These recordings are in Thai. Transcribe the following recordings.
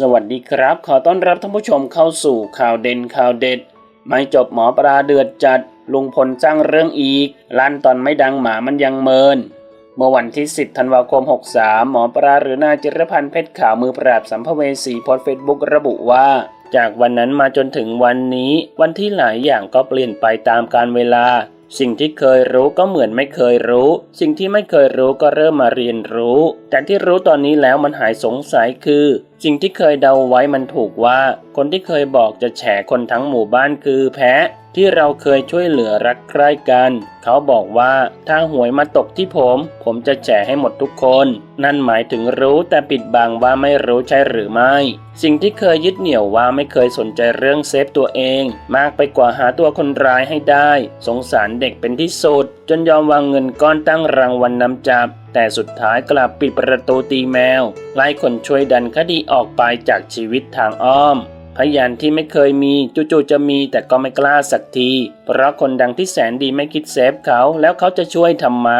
สวัสดีครับ ขอต้อนรับท่านผู้ชมเข้าสู่ข่าวเด่นข่าวเด็ด ไม่จบหมอปลาเดือดจัด ลุงพลสร้างเรื่องอีกลั่นตอนไม่ดังหมามันยังเมิน เมื่อวันที่ 10 ธันวาคม 63 หมอปลาหรือนายจิรพันธ์เพชรขาวมือปราบสัมภเวสีโพสต์เฟซบุ๊กระบุว่า จากวันนั้นมาจนถึงวันนี้ วันที่หลายอย่างก็เปลี่ยนไปตามกาลเวลา สิ่งที่เคยรู้ก็เหมือนไม่เคยรู้ สิ่งที่ไม่เคยรู้ก็เริ่มมาเรียนรู้ แต่ที่รู้ตอนนี้แล้วมันหายสงสัยคือ สิ่งที่เคยเดาไว้มันถูกว่า คนที่เคยบอกจะแฉคนทั้งหมู่บ้านคือแพะ ที่เราเคยช่วยเหลือรักใคร่กัน เขาบอกว่าถ้าหวยมาตกที่ผม ผมจะแฉให้หมดทุกคน นั่นหมายถึงรู้แต่ปิดบังว่าไม่รู้ใช่หรือไม่ สิ่งที่เคยยึดเหนี่ยวว่าไม่เคยสนใจเรื่องเซฟตัวเอง มากไปกว่าหาตัวคนร้ายให้ได้ สงสารเด็กเป็นที่สุด จนยอมวางเงินก้อนตั้งรางวัลนนำจับ แต่สุดท้ายกลับปิดประตูตีแมว ไล่คนช่วยดันคดีออกไปจากชีวิตทางอ้อม พยานที่ไม่เคยมีจู่ๆจะมีแต่ก็ไม่กล้าสักที เพราะคนดังที่แสนดีไม่คิดเซฟเขาแล้วเขาจะช่วยทำไม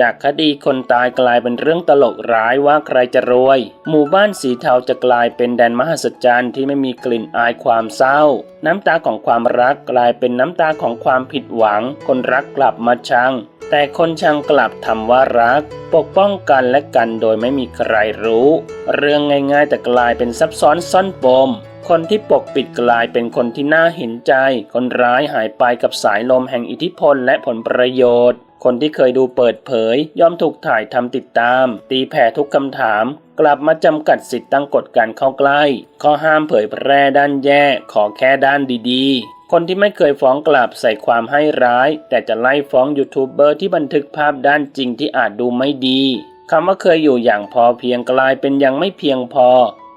จากคดีคนตายกลายเป็นเรื่องตลกร้ายว่าใครจะรวย หมู่บ้านสีเทาจะกลายเป็นแดนมหัศจรรย์ที่ไม่มีกลิ่นอายความเศร้า น้ำตาของความรักกลายเป็นน้ำตาของความผิดหวัง คนรักกลับมาชัง แต่คนชังกลับทำว่ารัก ปกป้องกันและกันโดยไม่มีใครรู้ เรื่องง่ายๆแต่กลายเป็นซับซ้อนซ่อนปม คนที่ปกปิดกลายเป็นคนที่น่าเห็นใจ คนร้ายหายไปกับสายลมแห่งอิทธิพลและผลประโยชน์ คนที่เคยดูเปิดเผย ย่อมถูกถ่ายทำติดตาม ตีแผ่ทุกคำถาม กลับมาจำกัดสิทธิ์ตั้งกฎการเข้าใกล้ ข้อห้ามเผยแพร่ด้านแย่ขอแค่ด้านดีๆ คนที่ไม่เคยฟ้องกลับใส่ความให้ร้าย แต่จะไล่ฟ้องยูทูบเบอร์ที่บันทึกภาพด้านจริงที่อาจดูไม่ดีคำว่าเคยอยู่อย่างพอเพียงกลายเป็นยังไม่เพียงพอ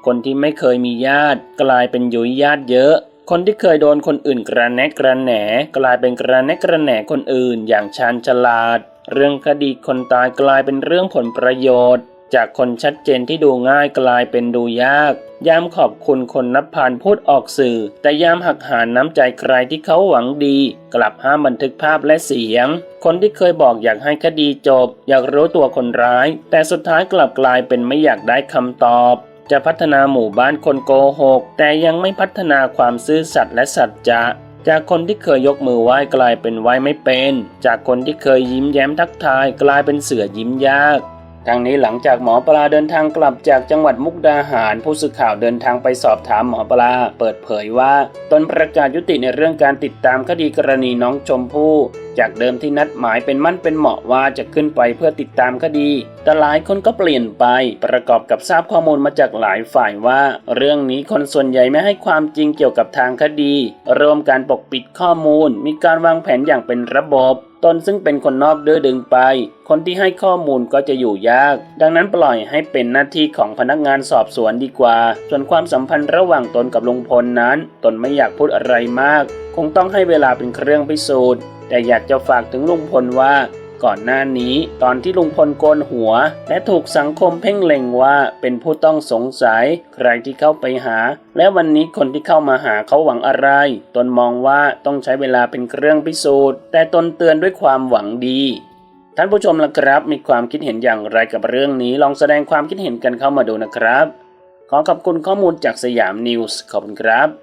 คนที่ไม่เคยมีญาติ กลายเป็นยุยญาติเยอะ คนที่เคยโดนคนอื่นกระแนกระแหน กลายเป็นกระแนกระแหนคนอื่นอย่างชาญฉลาด เรื่องคดีคนตายกลายเป็นเรื่องผลประโยชน์ จากคนชัดเจนที่ดูง่ายกลายเป็นดูยาก ยามขอบคุณคนนับผ่านพูดออกสื่อ แต่ยามหักหานน้ำใจใครที่เขาหวังดี กลับห้ามบันทึกภาพและเสียง คนที่เคยบอกอยากให้คดีจบ อยากรู้ตัวคนร้าย แต่สุดท้ายกลับกลายเป็นไม่อยากได้คำตอบจะพัฒนาหมู่บ้านคนโกหก แต่ยังไม่พัฒนาความซื่อสัตย์และสัจจะจากคนที่เคยยกมือไหว้กลายเป็นไหว้ไม่เป็น จากคนที่เคยยิ้มแย้มทักทายกลายเป็นเสือยิ้มยาก ทั้งนี้หลังจากหมอปลาเดินทางกลับจากจังหวัดมุกดาหาร ผู้สื่อข่าวเดินทางไปสอบถามหมอปลา เปิดเผยว่า ตนประกาศยุติในเรื่องการติดตามคดีกรณีน้องชมพู่ จากเดิมที่นัดหมายเป็นมั่นเป็นเหมาะว่าจะขึ้นไปเพื่อติดตามคดี แต่หลายคนก็เปลี่ยนไป ประกอบกับทราบข้อมูลมาจากหลายฝ่ายว่า เรื่องนี้คนส่วนใหญ่ไม่ให้ความจริงเกี่ยวกับทางคดีรวมการปกปิดข้อมูล มีการวางแผนอย่างเป็นระบบตนซึ่งเป็นคนนอกเดื้อดึงไป คนที่ให้ข้อมูลก็จะอยู่ยาก ดังนั้นปล่อยให้เป็นหน้าที่ของพนักงานสอบสวนดีกว่า ส่วนความสัมพันธ์ระหว่างตนกับลุงพลนั้น ตนไม่อยากพูดอะไรมาก คงต้องให้เวลาเป็นเครื่องพิสูจน์ แต่อยากจะฝากถึงลุงพลว่า ก่อนหน้านี้ตอนที่ลุงพลโกนหัว และถูกสังคมเพ่งเล็งว่าเป็นผู้ต้องสงสัย ใครที่เข้าไปหา และวันนี้คนที่เข้ามาหาเขาหวังอะไร ตนมองว่าต้องใช้เวลาเป็นเครื่องพิสูจน์ แต่ตนเตือนด้วยความหวังดีท่านผู้ชมล่ะครับ มีความคิดเห็นอย่างไรกับเรื่องนี้ ลองแสดงความคิดเห็นกันเข้ามาดูนะครับ ขอขอบคุณข้อมูลจากสยามนิวส์ขอบคุณครับ